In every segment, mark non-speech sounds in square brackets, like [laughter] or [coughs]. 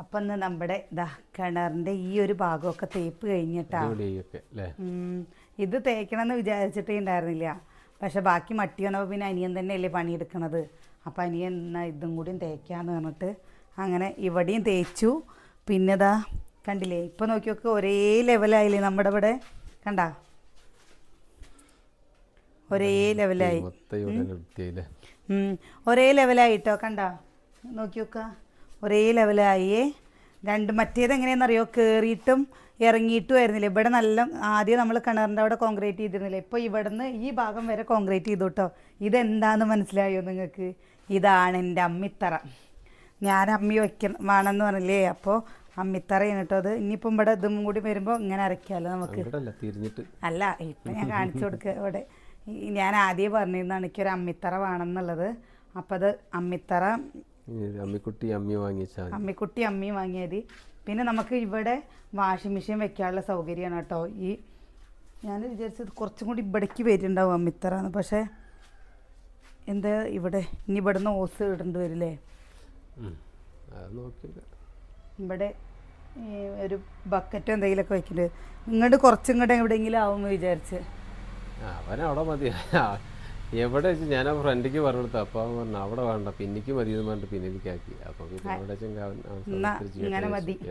അപ്പം ഇന്ന് നമ്മുടെ ഇതാ കിണറിന്റെ ഈ ഒരു ഭാഗമൊക്കെ തേപ്പ് കഴിഞ്ഞിട്ടാ. ഇത് തേക്കണമെന്ന് വിചാരിച്ചിട്ടേ ഉണ്ടായിരുന്നില്ല പക്ഷെ ബാക്കി മട്ടി വന്നപ്പോൾ പിന്നെ അനിയൻ തന്നെയല്ലേ പണിയെടുക്കണത്. അപ്പം അനിയൻ എന്നാ ഇതും കൂടിയും തേക്കാന്ന് പറഞ്ഞിട്ട് അങ്ങനെ ഇവിടെയും തേച്ചു. പിന്നെ ഇതാ കണ്ടില്ലേ ഇപ്പം നോക്കിയൊക്കെ നോക്ക് ഒരേ ലെവലായില്ലേ നമ്മുടെ ഇവിടെ. കണ്ട? ഒരേ ലെവലായി. ഒരേ ലെവലായിട്ടോ കണ്ട? നോക്കി നോക്ക ഒരേ ലെവലായി. രണ്ട് മറ്റേത് എങ്ങനെയാണെന്നറിയോ? കയറിയിട്ടും ഇറങ്ങിയിട്ടും ആയിരുന്നില്ല. ഇവിടെ നല്ല ആദ്യം നമ്മൾ കിണറിന്റെ അവിടെ കോൺക്രീറ്റ് ചെയ്തിരുന്നില്ല? ഇപ്പോൾ ഇവിടുന്ന് ഈ ഭാഗം വരെ കോൺക്രീറ്റ് ചെയ്തു കേട്ടോ ഇതെന്താന്ന് മനസ്സിലായോ നിങ്ങൾക്ക്? ഇതാണ് എന്റെ അമ്മിത്തറ. ഞാൻ അമ്മി വയ്ക്കണം വേണമെന്ന് പറഞ്ഞില്ലേ? അപ്പോൾ അമ്മിത്തറയാണ് കേട്ടോ അത്. ഇനിയിപ്പം ഇവിടെ ഇതും കൂടി വരുമ്പോൾ ഇങ്ങനെ അരയ്ക്കാമല്ലോ നമുക്ക്. അല്ല ഇപ്പം ഞാൻ കാണിച്ചു കൊടുക്കുക ഇവിടെ. ഞാൻ ആദ്യം പറഞ്ഞിരുന്നതാണ് എനിക്കൊരു അമ്മിത്തറ വേണമെന്നുള്ളത്. അപ്പം അത് അമ്മിത്തറ അമ്മിക്കുട്ടി അമ്മി വാങ്ങിച്ചാൽ അമ്മിക്കുട്ടി അമ്മയും വാങ്ങിയത് പിന്നെ നമുക്ക് ഇവിടെ വാഷിംഗ് മെഷീൻ വെക്കാനുള്ള സൗകര്യമാണ് കേട്ടോ. ഈ ഞാൻ വിചാരിച്ചത് കുറച്ചും കൂടി ഇവിടേക്ക് വരുന്നുണ്ടാവും അമ്മിത്തറ എന്ന് പക്ഷേ എന്താ ഇവിടെ? ഇനി ഇവിടുന്ന് ഓസ് ഇടേണ്ടി വരില്ലേ? ഇവിടെ ഈ ഒരു ബക്കറ്റ് എന്തെങ്കിലുമൊക്കെ വെക്കുന്നുണ്ട് ഇങ്ങോട്ട് കുറച്ചും കൂടെ എവിടെയെങ്കിലും ആവുമെന്ന് വിചാരിച്ച്. അവൻ അവിടെ മതി. എവിടെ വെച്ച് ഞാൻ ആ ഫ്രണ്ടിക്ക് പറഞ്ഞു കൊടുത്തു അപ്പോൾ അവൻ പറഞ്ഞു അവിടെ വേണ്ട പിന്നിക്ക് മതി എന്ന് പറഞ്ഞിട്ട് പിന്നിലേക്കാക്കി അപ്പോൾ പിന്നെ എവിടെ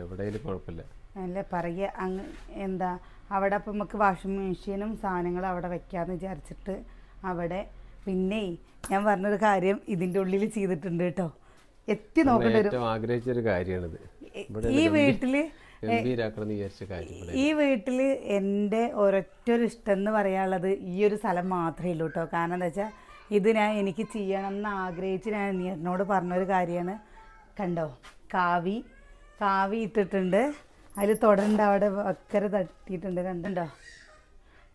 എവിടെയും. കുഴപ്പമില്ല. അല്ല പറയുക അങ്ങ് എന്താ അവിടെ അപ്പം നമുക്ക് വാഷിംഗ് മെഷീനും സാധനങ്ങളും അവിടെ വെക്കാന്ന് വിചാരിച്ചിട്ട് അവിടെ പിന്നെ ഞാൻ പറഞ്ഞൊരു കാര്യം ഇതിന്റെ ഉള്ളിൽ ചെയ്തിട്ടുണ്ട് കേട്ടോ. എത്തി നോക്കേണ്ട ഒരു ആഗ്രഹിച്ചൊരു കാര്യമാണിത് ഈ വീട്ടിൽ ഈ വീട്ടിൽ എന്റെ ഒരൊറ്റൊരു ഇഷ്ടം എന്ന് പറയാനുള്ളത് ഈ ഒരു സ്ഥലം മാത്രമേ ഉള്ളൂ കേട്ടോ കാരണം എന്താ വെച്ചാൽ ഇത് ഞാൻ എനിക്ക് ചെയ്യണം എന്ന് ആഗ്രഹിച്ച് ഞാൻ എന്നോട് പറഞ്ഞൊരു കാര്യമാണ്. കണ്ടോ? കാവി കാവി ഇട്ടിട്ടുണ്ട്. അതിൽ തുടണ്ട് അവിടെ വക്കര തട്ടിയിട്ടുണ്ട്. കണ്ടോ?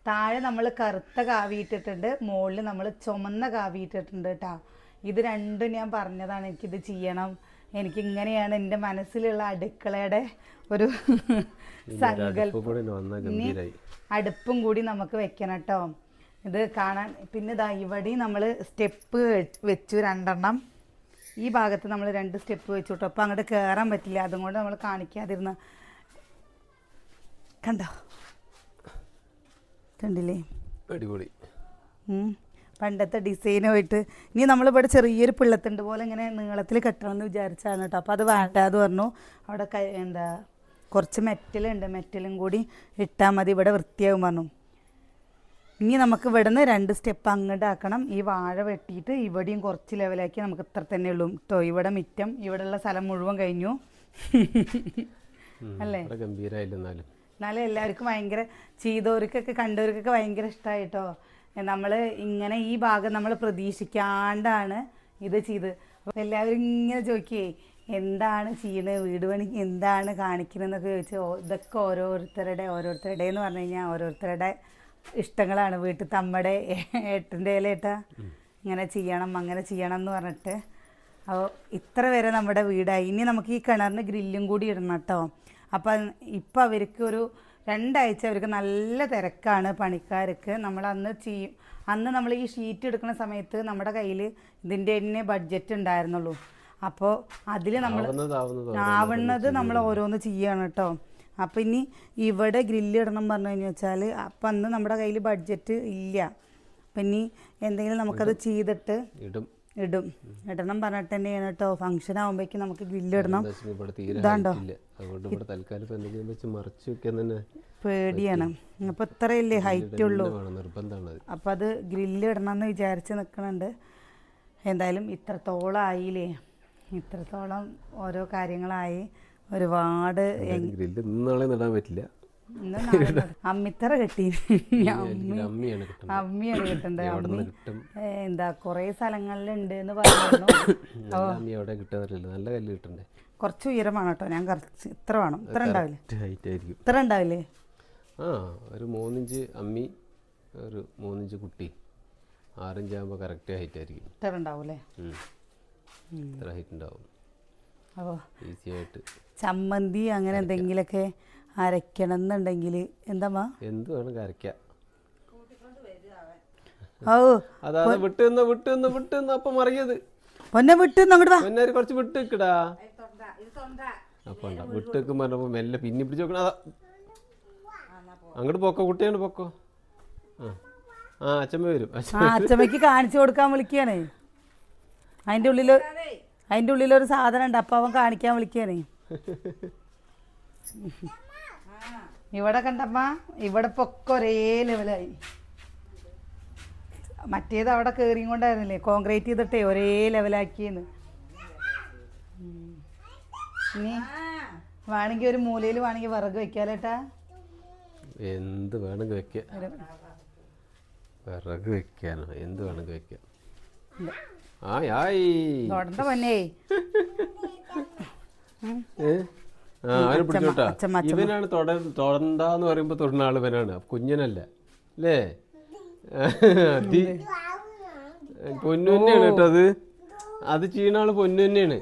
താഴെ നമ്മൾ കറുത്ത കാവി ഇട്ടിട്ടുണ്ട്. മുകളിൽ നമ്മൾ ചുമന്ന കാവി ഇട്ടിട്ടുണ്ട് കേട്ടോ ഇത് രണ്ടും ഞാൻ പറഞ്ഞതാണ്. എനിക്കിത് ചെയ്യണം. എനിക്ക് ഇങ്ങനെയാണ് എന്റെ മനസ്സിലുള്ള അടുക്കളയുടെ ഒരു സങ്കല്പം. അടുപ്പ് കൂടി നമുക്ക് വെക്കണം കേട്ടോ. ഇത് കാണാൻ പിന്നെ ഇതാ ഇവിടെ നമ്മൾ സ്റ്റെപ്പ് വെച്ചു രണ്ടെണ്ണം. ഈ ഭാഗത്ത് നമ്മൾ രണ്ട് സ്റ്റെപ്പ് വെച്ചു കേട്ടോ. അപ്പോൾ അങ്ങോട്ട് കയറാൻ പറ്റില്ല. അതുകൊണ്ട് നമ്മൾ കാണിക്കാതിരുന്ന കണ്ടോ? കണ്ടില്ലേ? അടിപൊളി. ഉം. പണ്ടത്തെ ഡിസൈനുമായിട്ട് ഇനി നമ്മളിവിടെ ചെറിയൊരു പിള്ളത്തിന്റെ പോലെ ഇങ്ങനെ നീളത്തിൽ കെട്ടണമെന്ന് വിചാരിച്ചാണ് കേട്ടോ. അപ്പോൾ അത് വേണ്ട അത് പറഞ്ഞു. അവിടെ എന്താ കുറച്ച് മെറ്റലുണ്ട് മെറ്റലും കൂടി ഇട്ടാൽ മതി. ഇവിടെ വൃത്തിയാകും പറഞ്ഞു. ഇനി നമുക്ക് ഇവിടുന്ന് രണ്ട് സ്റ്റെപ്പ് അങ്ങോട്ട് ആക്കണം. ഈ വാഴ വെട്ടിയിട്ട് ഇവിടെയും കുറച്ച് ലെവലാക്കി നമുക്ക് ഇത്ര തന്നെ ഉള്ളൂ. കേട്ടോ ഇവിടെ മിറ്റം ഇവിടെയുള്ള സ്ഥലം മുഴുവൻ കഴിഞ്ഞു. അല്ലേ? ഇവിടെ ഗംഭീരായില്ല എന്നാലും എന്നാലും എല്ലാവർക്കും ഭയങ്കര ചെയ്തവർക്കൊക്കെ കണ്ടവർക്കൊക്കെ ഭയങ്കര ഇഷ്ടമായിട്ടോ നമ്മൾ ഇങ്ങനെ ഈ ഭാഗം നമ്മൾ പ്രതീക്ഷിക്കാണ്ടാണ് ഇത് ചെയ്ത്. അപ്പോൾ എല്ലാവരും ഇങ്ങനെ ചോദിക്കേ എന്താണ് ചെയ്യണത് വീട് പണി എന്താണ് കാണിക്കുന്നതെന്നൊക്കെ ചോദിച്ചാൽ ഇതൊക്കെ ഓരോരുത്തരുടെ ഓരോരുത്തരുടെ എന്ന് പറഞ്ഞു കഴിഞ്ഞാൽ ഓരോരുത്തരുടെ ഇഷ്ടങ്ങളാണ്. വീട്ടിൽ തമ്മടെ ഏട്ടന്റെ ഏട്ടാ ഇങ്ങനെ ചെയ്യണം അങ്ങനെ ചെയ്യണം എന്ന് പറഞ്ഞിട്ട്. അപ്പോൾ ഇത്ര വരെ നമ്മുടെ വീടായി. ഇനി നമുക്ക് ഈ കിണറിന് ഗ്രില്ലും കൂടി ഇടണം കേട്ടോ. അപ്പം ഇപ്പം അവർക്ക് ഒരു രണ്ടാഴ്ച അവർക്ക് നല്ല തിരക്കാണ് പണിക്കാർക്ക്. നമ്മൾ അന്ന് ചെയ്യും അന്ന് നമ്മൾ ഈ ഷീറ്റ് എടുക്കുന്ന സമയത്ത് നമ്മുടെ കയ്യിൽ ഇതിന്റെ തന്നെ ബഡ്ജറ്റ് ഉണ്ടായിരുന്നുള്ളൂ. അപ്പോൾ അതിൽ നമ്മൾ ആവുന്നത് നമ്മൾ ഓരോന്ന് ചെയ്യാണ് കേട്ടോ അപ്പം ഇനി ഇവിടെ ഗ്രില്ല് ഇടണം പറഞ്ഞു കഴിഞ്ഞു വെച്ചാൽ അപ്പം അന്ന് നമ്മുടെ കയ്യിൽ ബഡ്ജറ്റ് ഇല്ല. അപ്പം ഇനി എന്തെങ്കിലും നമുക്കത് ചെയ്തിട്ട് ഇടും. ഇടും. ഇടണം പറഞ്ഞിട്ട് തന്നെയാണ് കേട്ടോ ഫംഗ്ഷൻ ആകുമ്പോഴേക്കും നമുക്ക് ഗ്രില്ല് ഇടണം. ഇതാണ്ടോ? അതുകൊണ്ട് ഇവിടെ തൽക്കാലം ഇപ്പൊ എന്തെങ്കിലും വെച്ച് മറച്ചു വെക്കാൻ തന്നെ പേടിയാണ്. അപ്പോൾ ഇത്രയല്ലേ ഹൈറ്റ് ഉള്ളൂ. നിർബന്ധമാണ് അപ്പം അത് ഗ്രില്ല് ഇടണമെന്ന് വിചാരിച്ച് നിൽക്കുന്നുണ്ട് എന്തായാലും ഇത്രത്തോളം ആയില്ലേ? ഇത്രത്തോളം ഓരോ കാര്യങ്ങളായി. ഒരുപാട് ഗ്രില്ല് ഇന്നാളെ നടാൻ പറ്റില്ല. [laughs] അമ്മിത്തറ കെട്ടി. അമ്മിയാണ് കിട്ടണ്ടത് അമ്മി എന്താ കൊറേ സ്ഥലങ്ങളിലുണ്ട് എന്ന് പറഞ്ഞു [coughs] നല്ല കല്ല് കിട്ടണ്ടേ കുറച്ച് ഉയരമാണ് കേട്ടോ. ഞാൻ കുറച്ച് ഇത്ര വേണം. ഇത്ര ഉണ്ടാവില്ലേ? ഹൈറ്റ് ആയിരിക്കും. ഇത്ര ഉണ്ടാവില്ലേ? ആ ഒരു മൂന്നിഞ്ച് അമ്മി ഒരു മൂന്നിഞ്ച് കുട്ടി. ആറിഞ്ച് ആകുമ്പോൾ കറക്റ്റ് ഹൈറ്റ് ആയിരിക്കും. ഇത്ര ഉണ്ടാവൂലേ ഇത്ര ഹൈറ്റ് ഉണ്ടാവും. അപ്പോൾ ഈസി ആയിട്ട്. ചമ്മന്തി അങ്ങനെ എന്തെങ്കിലുമൊക്കെ അരയ്ക്കണം എന്നുണ്ടെങ്കിൽ എന്താ എന്ത് വേണം കരയ്ക്കാം ഓ [laughs] അതാണ് വിട്ട് നിന്ന് വിട്ട് നിന്ന് വിട്ട് നിന്ന് അപ്പം മറിയത്. പൊന്നെ വിട്ടു അങ്ങോട്ട് വാ. പൊന്നാര് കുറച്ച് വിട്ട് നിൽക്കടാ ഉണ്ടാവും വിട്ടേക്കും പറഞ്ഞപ്പോൾ മെല്ലെ പിന്നെ പിടിച്ച് നോക്കണം അതാ. അങ്ങോട്ട് പൊക്കോ കുട്ടിയാണ് പൊക്കോ. ആ. ആ അച്ഛമ്മ വരും. അച്ഛമ്മക്ക് കാണിച്ചു കൊടുക്കാൻ വിളിക്കുകയാണ് അതിന്റെ ഉള്ളിൽ അതിന്റെ ഉള്ളിലൊരു സാധനം ഉണ്ട് അപ്പം അവൻ കാണിക്കാൻ വിളിക്കുകയാണ് ഇവിടെ കണ്ടമ്മ ഇവിടെ പൊക്കെ ഒരേ ലെവലായി. മറ്റേത് അവിടെ കയറിയും കൊണ്ടായിരുന്നില്ലേ? കോൺക്രീറ്റ് ചെയ്തിട്ടേ ഒരേ ലെവലാക്കിയെന്ന്. ഇനി വേണമെങ്കിൽ ഒരു മൂലയിൽ വേണമെങ്കിൽ വിറക് വെക്കാലേട്ടാ. എന്ത് വേണമെങ്കിൽ വെക്കാം. വിറക് വെക്കാനോ? എന്ത് വേണമെങ്കിൽ വെക്കാം? ആയ് ആയി. തൊടണ്ട പൊന്നേ. ആ അവനെ പിടിച്ചോട്ടാ. ഇവനാണ് തൊട തൊടണ്ടെന്ന് പറയുമ്പോ തൊടുന്ന ആൾ ഇവനാണ്. കുഞ്ഞനല്ല. അല്ലേ? അതി. പൊന്നു തന്നെയാണ് കേട്ടോ അത്. അത് ചെയ്യണ ആൾ പൊന്നു തന്നെയാണ്.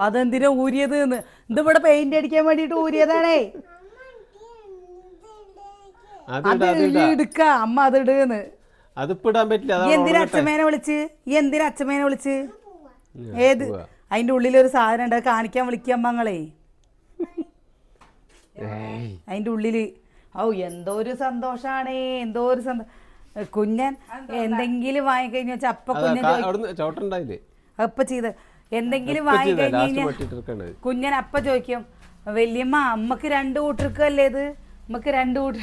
അതെന്തിനാ ഊരിയത് എന്ന് ഇതിവിടെ പെയിന്റ് അടിക്കാൻ വേണ്ടിട്ട് ഊരിയതാണേ. അത്. എടുക്ക. അമ്മ അത് ഇടുന്ന് അതിപ്പിടാൻ പറ്റില്ല എന്തിനാ അച്ഛമേനെ വിളിച്ച്? എന്തിനാ അച്ഛമേനെ വിളിച്ച്? ഏത്? അതിന്റെ ഉള്ളിൽ ഒരു സാധനം ഉണ്ട് അത് കാണിക്കാൻ വിളിക്കുക അമ്മങ്ങളെ. അതിന്റെ ഉള്ളിൽ ഔ എന്തോ ഒരു സന്തോഷാണേ എന്തോ ഒരു സന്തോഷം കുഞ്ഞൻ എന്തെങ്കിലും വാങ്ങിക്കഴിഞ്ഞു വെച്ചാൽ അപ്പ കുഞ്ഞൻ ചോട്ടുണ്ടായില്ലേ ചെയ്ത് എന്തെങ്കിലും കഴിഞ്ഞാൽ കുഞ്ഞൻ അപ്പ ചോദിക്കും വല്യമ്മ അമ്മയ്ക്ക് രണ്ട് കൂട്ടർക്കല്ലേ ഇത്? നമുക്ക് രണ്ട് കൂട്ടർ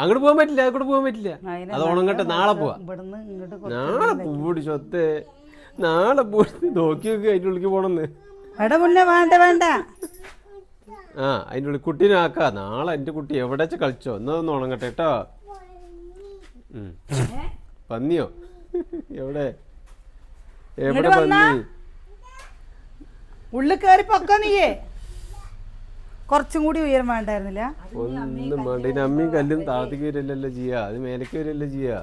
അങ്ങോട്ട് പോകാൻ പറ്റില്ല അങ്ങോട്ട് പോകാൻ പറ്റില്ല. അത് ഉണങ്ങട്ടെ നാളെ പോവാ. നാളെ പൂടി സ്വത്തെ. നാളെ പൂടി നോക്കി നോക്കി അതിന്റെ ഉള്ളിക്ക് പോണെന്ന്. എടാ മുന്നേ വേണ്ട വേണ്ട. ആ അതിന്റെ ഉള്ളിൽ കുട്ടീനെ ആക്കാ. നാളെ എന്റെ കുട്ടി എവിടെ വെച്ച് കളിച്ചോ? എന്നതൊന്ന് ഉണങ്ങട്ടെ കേട്ടോ. പന്നിയോ? എവിടെ? എവിടെ വന്നാ? പന്നി? ഉള്ളിൽ കയറി പൊക്കോ നീയേ. കുറച്ചും കൂടി ഉയരം വേണ്ടായിരുന്നില്ല? ഒന്നും വേണ്ട. അമ്മയും കല്ലും താഴത്തേക്ക് വരില്ലല്ലോ ചെയ്യാ അത് മേലേക്ക് വരില്ലല്ലോ ചെയ്യാ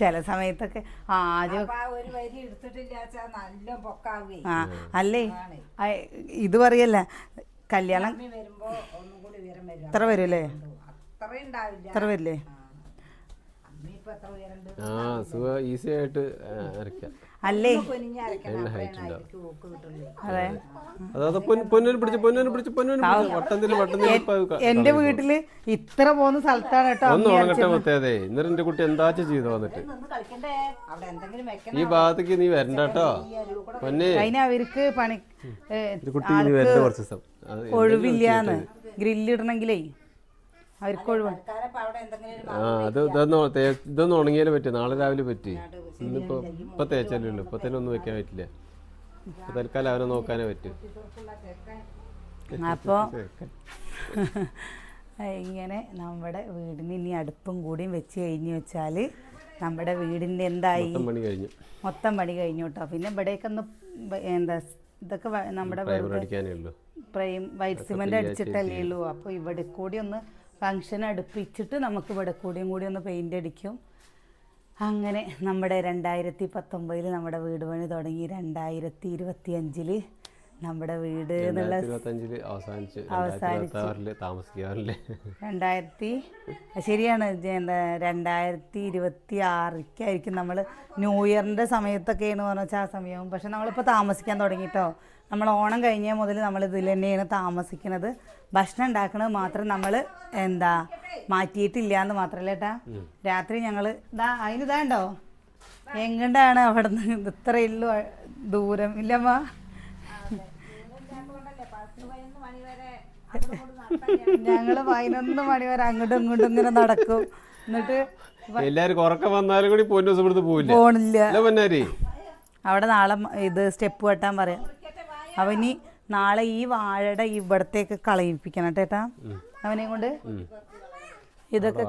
ചില സമയത്തൊക്കെ ആദ്യം ആ ഒരു വരി എടുത്തിട്ടില്ല വെച്ചാ നല്ല പൊക്കാവേ. അല്ലേ? ഇത് പറയല്ല. കല്യാണം അമ്മി വരുമ്പോ ഒന്നും കൂടി ഉയരം വരും ഇത്ര അത്ര ഉണ്ടാവില്ല. ഇത്ര വരില്ലേ അമ്മി ഇപ്പൊ എത്ര ഉയരം ഉണ്ട് ആ സുഖ. ഈസി ആയിട്ട് അരക്കാം അല്ലേ? എണ്ണ ഇപ്പൊ എന്റെ വീട്ടിൽ ഇത്ര പോകുന്ന സ്ഥലത്താണ് കേട്ടോ ഒന്ന് ഉണങ്ങട്ടെ ഇന്നലെ എന്റെ കുട്ടി എന്താ ചെയ്തു വന്നിട്ട്? നിന്ന് കളിക്കണ്ടേ? അവിടെ എന്തെങ്കിലും വെക്കണം? ഈ ഭാഗത്തേക്ക് നീ വരണ്ട കേട്ടോ. പൊന്നെ. അതിന് അവർക്ക് പണി കുട്ടി ഇനി വരണ്ട കുറച്ച് ദിവസം. അത് ഒഴിവില്ലാന്ന്. ഗ്രില്ലിടണെങ്കിലേ അവർക്ക് ഒഴിവ് അവിടെ എന്തെങ്കിലും ഒരു ആ അത് ഇതൊന്ന് ഉണങ്ങിയാലേ പറ്റും. നാളെ രാവിലെ പറ്റി. ഇന്നിപ്പോ ഇപ്പൊ തേച്ചാലേ ഉള്ളൂ ഇപ്പൊ തന്നെ ഒന്നും വെക്കാൻ പറ്റില്ല. ഇപ്പൊ തൽക്കാലം അവനെ നോക്കാനേ പറ്റും. അപ്പോൾ [laughs] [laughs] ഇങ്ങനെ നമ്മുടെ വീടിന് ഇനി അടുപ്പും കൂടിയും വെച്ച് കഴിഞ്ഞു വെച്ചാൽ നമ്മുടെ വീടിന്റെ എന്തായി? മൊത്തം പണി കഴിഞ്ഞു. മൊത്തം പണി കഴിഞ്ഞു കേട്ടോ. പിന്നെ ഇവിടേക്ക് ഒന്ന് എന്താ ഇതൊക്കെ വ- നമ്മുടെ വെറുതെ പ്രൈം വൈറ്റ് സിമെന്റ് അടിച്ചിട്ടല്ലേ ഉള്ളൂ. അപ്പോൾ ഇവിടെ കൂടി ഒന്ന് ഫങ്ഷൻ അടുപ്പിച്ചിട്ട് നമുക്ക് ഇവിടെ കൂടിയും കൂടി ഒന്ന് പെയിന്റ് അടിക്കും. അങ്ങനെ നമ്മുടെ രണ്ടായിരത്തി പത്തൊമ്പതിൽ നമ്മുടെ വീട് പണി തുടങ്ങി. രണ്ടായിരത്തി ഇരുപത്തി അഞ്ചിൽ നമ്മുടെ വീട് എന്നുള്ള രണ്ടായിരത്തി അവസാനിച്ച് താമസിക്കാറില്ലേ ശരിയാണ് എന്താ രണ്ടായിരത്തി ഇരുപത്തി ആറിക്കായിരിക്കും നമ്മൾ ന്യൂ ഇയറിന്റെ സമയത്തൊക്കെയാണ് പറഞ്ഞു വെച്ചാൽ ആ സമയവും പക്ഷെ നമ്മളിപ്പോൾ താമസിക്കാൻ തുടങ്ങിട്ടോ. നമ്മൾ ഓണം കഴിഞ്ഞ മുതൽ നമ്മൾ ഇതിൽ തന്നെയാണ് താമസിക്കുന്നത്. ഭക്ഷണം ഉണ്ടാക്കുന്നത് മാത്രം നമ്മൾ എന്താ മാറ്റിയിട്ടില്ല എന്ന് മാത്രമല്ല ഏട്ടാ രാത്രി ഞങ്ങൾ ഇതാ അതിന് ഇതാണ്ടോ എങ്ങണ്ടാണ് അവിടെ നിന്ന് ഇത്രയുള്ളൂ ദൂരം ഇല്ലമ്മ. [laughs] ഞങ്ങൾ പതിനൊന്ന് മണി വരെ അങ്ങോട്ടും ഇങ്ങോട്ടും ഇങ്ങനെ നടക്കും. എന്നിട്ട് എല്ലാരും ഉറക്കം വന്നാലും കൂടി ദിവസം ഇവിടുന്ന് പോണില്ല. പൊന്നാരി? അവിടെ നാളെ ഇത് സ്റ്റെപ്പ് വെട്ടാൻ പറയാം. അവനി നാളെ ഈ വാഴയുടെ ഇവിടത്തേക്ക് കളയിപ്പിക്കണം കേട്ടാ. അവനെ കൊണ്ട് ഇതൊക്കെ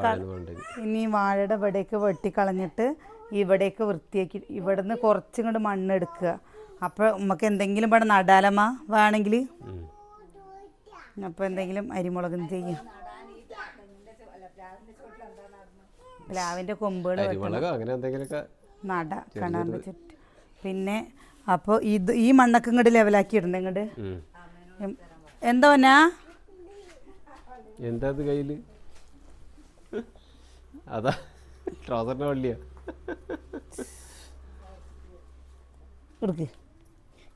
ഇനി. വാഴയുടെ ഇവിടേക്ക് വെട്ടിക്കളഞ്ഞിട്ട് ഇവിടേക്ക് വൃത്തിയാക്കി ഇവിടുന്ന് കുറച്ചും കൂടി മണ്ണെടുക്കുക. അപ്പോൾ നമുക്ക് എന്തെങ്കിലും ഇവിടെ നടാലമ്മ വേണമെങ്കിൽ. അപ്പോൾ എന്തെങ്കിലും അരിമുളകും ചെയ്യും? പ്ലാവിന്റെ കൊമ്പുകൾ അരിമുളകോ അങ്ങനെ എന്തെങ്കിലും നട കിണറിന്റെ ചുറ്റും പിന്നെ അപ്പോൾ ഇത് ഈ മണ്ണൊക്കെ ഇങ്ങോട്ട് ലെവലാക്കി ഇടണ്ട ഇങ്ങോട്ട് എന്തോനാ എന്താ പറഞ്ഞാ എന്താ അത് കയ്യിൽ? അതാ ട്രൗസറിന്റെ വള്ളിയാ.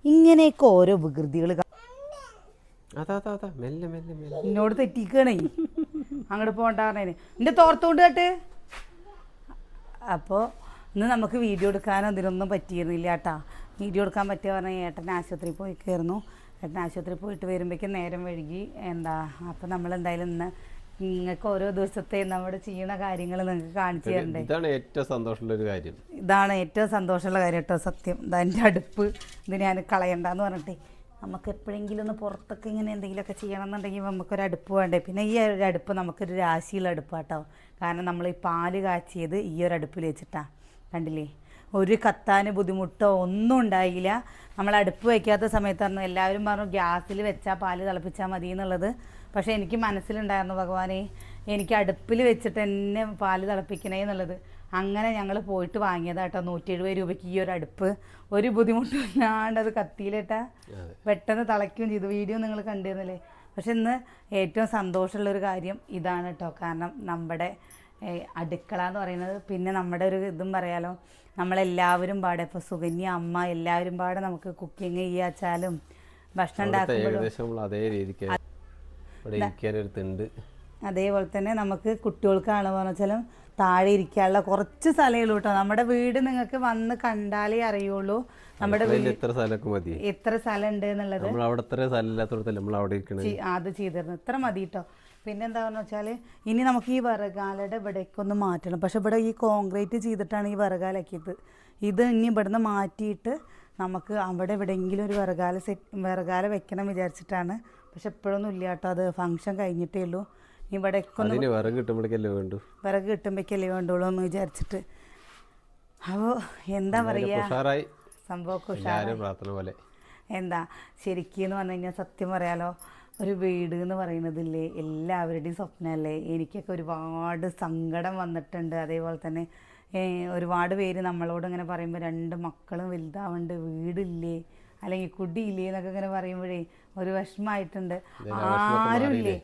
ഇങ്ങനെയൊക്കെ ഓരോ വികൃതികൾ അതാ അതാ അതാ മെല്ലെ മെല്ലെ മെല്ലെ എന്നോട് തെറ്റിക്കണേ. അങ്ങോട്ട് പോകണ്ട നിന്റെ എന്റെ തോർത്തുകൊണ്ട് കേട്ട്. അപ്പോൾ ഇന്ന് നമുക്ക് വീഡിയോ എടുക്കാനോ അതിനൊന്നും പറ്റിയിരുന്നില്ല കേട്ടാ. വീഡിയോ എടുക്കാൻ പറ്റിയ പറഞ്ഞാൽ ഏട്ടൻ ആശുപത്രി പോയി കയറുന്നു. ഏട്ടൻ ആശുപത്രി പോയിട്ട് വരുമ്പോഴേക്കും നേരം വൈകി. എന്താ അപ്പം നമ്മൾ എന്തായാലും ഇന്ന് നിങ്ങൾക്ക് ഓരോ ദിവസത്തെ നമ്മുടെ ചെയ്യുന്ന കാര്യങ്ങൾ നിങ്ങൾക്ക് കാണിച്ചു തരണ്ടേ? ഇതാണ് ഏറ്റവും സന്തോഷമുള്ള ഒരു കാര്യം. ഇതാണ് ഏറ്റവും സന്തോഷമുള്ള കാര്യം കേട്ടോ സത്യം. ഇതാ എന്റെ അടുപ്പ്. ഇത് ഞാൻ കളയണ്ടെന്ന് പറഞ്ഞിട്ടേ. നമുക്ക് എപ്പോഴെങ്കിലും ഒന്ന് പുറത്തൊക്കെ ഇങ്ങനെ എന്തെങ്കിലുമൊക്കെ ചെയ്യണം എന്നുണ്ടെങ്കിൽ നമുക്കൊരു അടുപ്പ് വേണ്ടേ. പിന്നെ ഈ ഒരു അടുപ്പ് നമുക്കൊരു രാശിയുള്ള അടുപ്പാട്ടോ. കാരണം നമ്മൾ ഈ പാൽ കാച്ചിയത് ഈ ഒരു അടുപ്പിൽ വെച്ചിട്ടാണ് കണ്ടില്ലേ? ഒരു കത്താന് ബുദ്ധിമുട്ടോ ഒന്നും ഉണ്ടായില്ല. നമ്മൾ അടുപ്പ് വയ്ക്കാത്ത സമയത്തായിരുന്നു എല്ലാവരും പറഞ്ഞു ഗ്യാസിൽ വെച്ചാൽ പാൽ തിളപ്പിച്ചാൽ മതി എന്നുള്ളത്. പക്ഷേ എനിക്ക് മനസ്സിലുണ്ടായിരുന്നു ഭഗവാനെ എനിക്ക് അടുപ്പിൽ വെച്ചിട്ട് എന്നെ പാൽ തിളപ്പിക്കണേ എന്നുള്ളത്. അങ്ങനെ ഞങ്ങൾ പോയിട്ട് വാങ്ങിയതാട്ടോ. നൂറ്റി എഴുപത് രൂപയ്ക്ക് ഈ ഒരു അടുപ്പ്. ഒരു ബുദ്ധിമുട്ടും ഇല്ലാണ്ട് അത് കത്തിയിലിട്ട പെട്ടെന്ന് തിളയ്ക്കുകയും ചെയ്തു. വീഡിയോ നിങ്ങൾ കണ്ടിരുന്നില്ലേ? പക്ഷെ ഇന്ന് ഏറ്റവും സന്തോഷമുള്ളൊരു കാര്യം ഇതാണ് കേട്ടോ കാരണം നമ്മുടെ അടുക്കള എന്ന് പറയുന്നത് പിന്നെ നമ്മുടെ ഒരു ഇതും പറയാലോ. നമ്മളെല്ലാവരും പാടെ ഇപ്പോൾ സുകന്യ അമ്മ എല്ലാവരും പാടെ നമുക്ക് കുക്കിംഗ് ചെയ്യാച്ചാലും ഭക്ഷണം ഉണ്ടാക്കുമ്പോഴും അതേ രീതിക്ക് അതേപോലെ തന്നെ നമുക്ക് കുട്ടികൾക്കാണ് പറഞ്ഞാലും താഴെ ഇരിക്കാനുള്ള കുറച്ച് സ്ഥലമേ ഉള്ളൂ കേട്ടോ. നമ്മുടെ വീട് നിങ്ങൾക്ക് വന്ന് കണ്ടാലേ അറിയുള്ളൂ. നമ്മുടെ വീട് എത്ര സ്ഥലമൊക്കെ മതി. എത്ര സ്ഥലം ഉണ്ട് എന്നുള്ളത്. നമ്മൾ അവിടെ നമ്മൾ അവിടെ ഇരിക്കണത്? അത് ചെയ്തിരുന്നു ഇത്ര മതി കേട്ടോ. പിന്നെ പറഞ്ഞു വെച്ചാൽ ഇനി നമുക്ക് ഈ വിറകാലയുടെ ഇവിടേക്കൊന്ന് മാറ്റണം. പക്ഷെ ഇവിടെ ഈ കോൺക്രീറ്റ് ചെയ്തിട്ടാണ് ഈ വിറകാലാക്കിയത് ഇത്. ഇനി ഇവിടുന്ന് മാറ്റിയിട്ട് നമുക്ക് അവിടെ എവിടെയെങ്കിലും ഒരു വിറകാല സെറ്റ് വിറകാല വെക്കണം വിചാരിച്ചിട്ടാണ്. പക്ഷെ ഇപ്പോഴൊന്നും ഇല്ല കേട്ടോ. അത് ഫങ്ഷൻ കഴിഞ്ഞിട്ടേ ഉള്ളൂ. ഇവിടേക്കൊന്ന് അതിന് വിറക് കിട്ടുമ്പോഴേക്കല്ലേ വേണ്ടു. വിറക് കിട്ടുമ്പോഴേക്കല്ലേ വേണ്ടുള്ളൂ എന്ന് വിചാരിച്ചിട്ട്. അപ്പോൾ എന്താ പറയുക ഉഷാറായി. സംഭവമൊക്കെ പോലെ. എന്താ? ശരിക്കും എന്ന് പറഞ്ഞു കഴിഞ്ഞാൽ സത്യം പറയാലോ ഒരു വീട് എന്ന് പറയുന്നതില്ലേ എല്ലാവരുടെയും സ്വപ്നമല്ലേ? എനിക്കൊക്കെ ഒരുപാട് സങ്കടം വന്നിട്ടുണ്ട്. അതേപോലെ തന്നെ ഒരുപാട് പേര് നമ്മളോട് ഇങ്ങനെ പറയുമ്പോൾ രണ്ട് മക്കളും വലുതാവുണ്ട് വീടില്ലേ അല്ലെങ്കിൽ കുടിയില്ലേ എന്നൊക്കെ ഇങ്ങനെ പറയുമ്പോഴേ ഒരു വിഷമമായിട്ടുണ്ട്. ആരുമില്ലേ?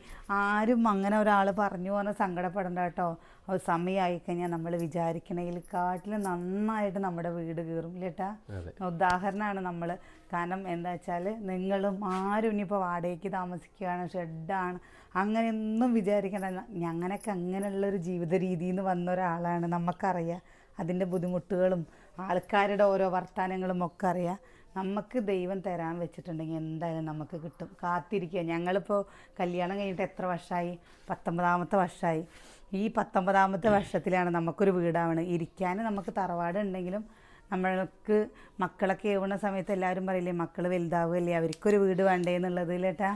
ആരും അങ്ങനെ ഒരാൾ പറഞ്ഞു പറഞ്ഞ് സങ്കടപ്പെടണ്ട കേട്ടോ. സമയമായി കഴിഞ്ഞാൽ നമ്മൾ വിചാരിക്കണതിൽ കാട്ടിൽ നന്നായിട്ട് നമ്മുടെ വീട് കയറും ഇല്ലേട്ടാ ഉദാഹരണമാണ് നമ്മൾ കാരണം എന്താ വെച്ചാൽ നിങ്ങളും ആരും ഇനിയിപ്പോൾ വാടകയ്ക്ക് താമസിക്കുകയാണ് ഷെഡാണ് അങ്ങനെയൊന്നും വിചാരിക്കേണ്ട. ഞങ്ങനൊക്കെ അങ്ങനെയുള്ളൊരു ജീവിത രീതിയിൽ നിന്ന് വന്ന ഒരാളാണ് നമുക്കറിയാം അതിന്റെ ബുദ്ധിമുട്ടുകളും ആൾക്കാരുടെ ഓരോ വർത്തമാനങ്ങളും ഒക്കെ അറിയാം. നമുക്ക് ദൈവം തരാൻ വെച്ചിട്ടുണ്ടെങ്കിൽ എന്തായാലും നമുക്ക് കിട്ടും. കാത്തിരിക്കുക. ഞങ്ങളിപ്പോൾ കല്യാണം കഴിഞ്ഞിട്ട് എത്ര വർഷമായി പത്തൊമ്പതാമത്തെ വർഷമായി ഈ പത്തൊമ്പതാമത്തെ വർഷത്തിലാണ് നമുക്കൊരു വീടാവണം ഇരിക്കാൻ നമുക്ക് തറവാട് ഉണ്ടെങ്കിലും നമ്മൾക്ക് മക്കളൊക്കെ ഏവണ സമയത്ത് എല്ലാവരും പറയില്ലേ മക്കൾ വലുതാവുകയല്ലേ അവർക്കൊരു വീട് വേണ്ടേ എന്നുള്ളത് ഇല്ലേട്ടാ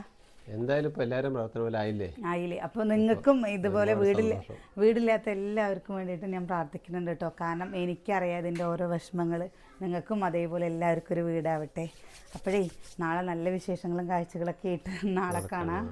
എന്തായാലും ഇപ്പൊ എല്ലാരും പ്രാർത്ഥന പോലെ ആയില്ലേ? ആയില്ലേ. അപ്പോൾ നിങ്ങൾക്കും ഇതുപോലെ വീടില്ല വീടില്ലാത്ത എല്ലാവർക്കും വേണ്ടിയിട്ട് ഞാൻ പ്രാർത്ഥിക്കുന്നുണ്ട് കേട്ടോ. കാരണം എനിക്കറിയാം ഇതിന്റെ ഓരോ വിഷമങ്ങൾ നിങ്ങൾക്കും അതേപോലെ എല്ലാവർക്കും ഒരു വീടാവട്ടെ. അപ്പോഴേ നാളെ നല്ല വിശേഷങ്ങളും കാഴ്ചകളൊക്കെ ആയിട്ട് നാളെ കാണാം.